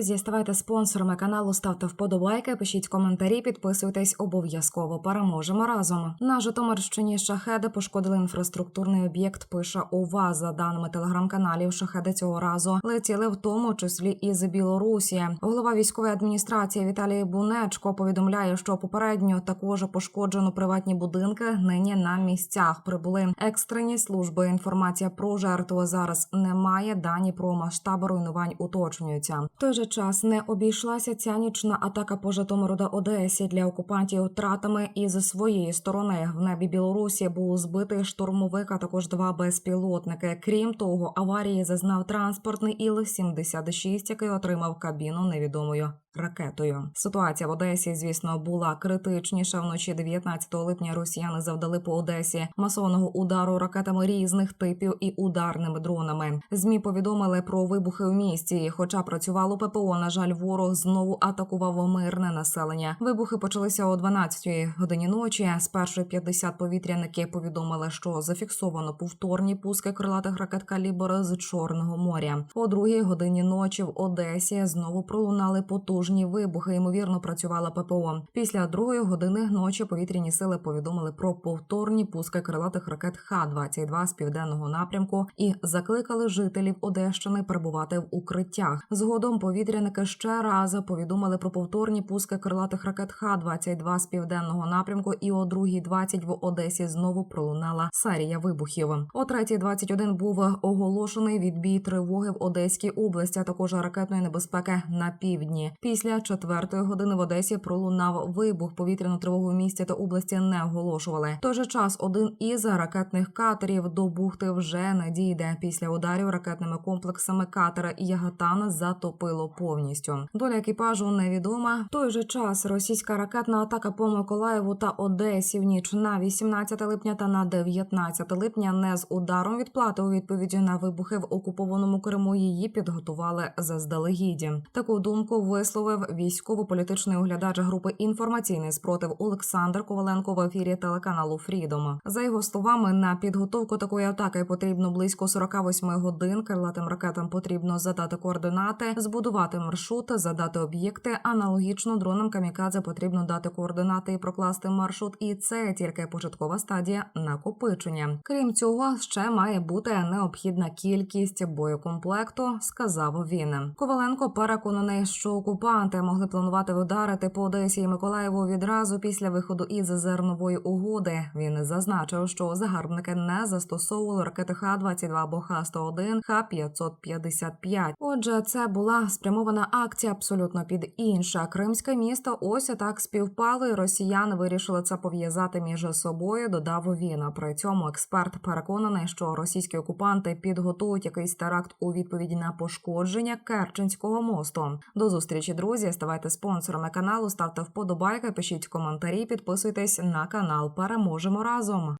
друзі, ставайте спонсорами каналу, ставте вподобайки, пишіть коментарі, підписуйтесь обов'язково. Переможемо разом. На Житомирщині шахеди пошкодили інфраструктурний об'єкт. Пише ОВА. За даними телеграм-каналів, шахеди цього разу летіли в тому числі із Білорусі. Голова військової адміністрації Віталій Бунечко повідомляє, що попередньо також пошкоджено приватні будинки. Нині на місцях прибули екстрені служби. Інформація про жертву зараз немає. Дані про масштаби руйнувань уточнюються. В той же час не обійшлася ця нічна атака по Житомиру Одесі для окупантів втратами із своєї сторони. В небі Білорусі був збитий штурмовик, а також два безпілотники. Крім того, аварії зазнав транспортний Іл-76, який отримав кабіну невідомою. Ракетою ситуація в Одесі, звісно, була критичніша. Вночі 19 липня росіяни завдали по Одесі масованого удару ракетами різних типів і ударними дронами. Змі повідомили про вибухи в місті. Хоча працювало ППО, на жаль, ворог знову атакував мирне населення. Вибухи почалися о 12 годині ночі. Спершу 50 повітряники повідомили, що зафіксовано повторні пуски крилатих ракет калібр з Чорного моря. О другій годині ночі в Одесі знову пролунали потужні вибухи. Ймовірно, працювала ППО. Після другої години ночі повітряні сили повідомили про повторні пуски крилатих ракет Х-22 з південного напрямку і закликали жителів Одещини перебувати в укриттях. Згодом повітряники ще раз повідомили про повторні пуски крилатих ракет Х-22 з південного напрямку. І о 2.20 в Одесі знову пролунала серія вибухів. О 3.21 був оголошений відбій тривоги в Одеській області, а також ракетної небезпеки на півдні. Після четвертої години в Одесі пролунав вибух. Повітряну тривогу в місті та області не оголошували. Той же час один із ракетних катерів до бухти вже не дійде. Після ударів ракетними комплексами катера Ягатана затопило повністю. Доля екіпажу невідома. В той же час російська ракетна атака по Миколаєву та Одесі в ніч на 18 липня та на 19 липня не з ударом відплати у відповіді на вибухи в окупованому Криму. Її підготували заздалегідь. Таку думку висловив військово-політичний оглядач групи інформаційний спротив Олександр Коваленко в ефірі телеканалу Фрідом. За його словами, на підготовку такої атаки потрібно близько 48 годин. Крилатим ракетам потрібно задати координати, збудувати маршрут, задати об'єкти. Аналогічно дронам камікадзе потрібно дати координати і прокласти маршрут. І це тільки початкова стадія накопичення. Крім цього, ще має бути необхідна кількість боєкомплекту, сказав він. Коваленко переконаний, що окупанти могли планувати вдарити по Одесі і Миколаєву відразу після виходу із зернової угоди. Він зазначив, що загарбники не застосовували ракети Х-22 або Х-101, Х-555. Отже, це була спрямована акція абсолютно під інше. Кримське місто ось так співпало, і росіяни вирішили це пов'язати між собою. Додав він. При цьому експерт переконаний, що російські окупанти підготують якийсь теракт у відповіді на пошкодження Керченського мосту. До зустрічі, друзі. Ставайте спонсорами каналу, ставте вподобайки, пишіть коментарі, підписуйтесь на канал. Переможемо разом.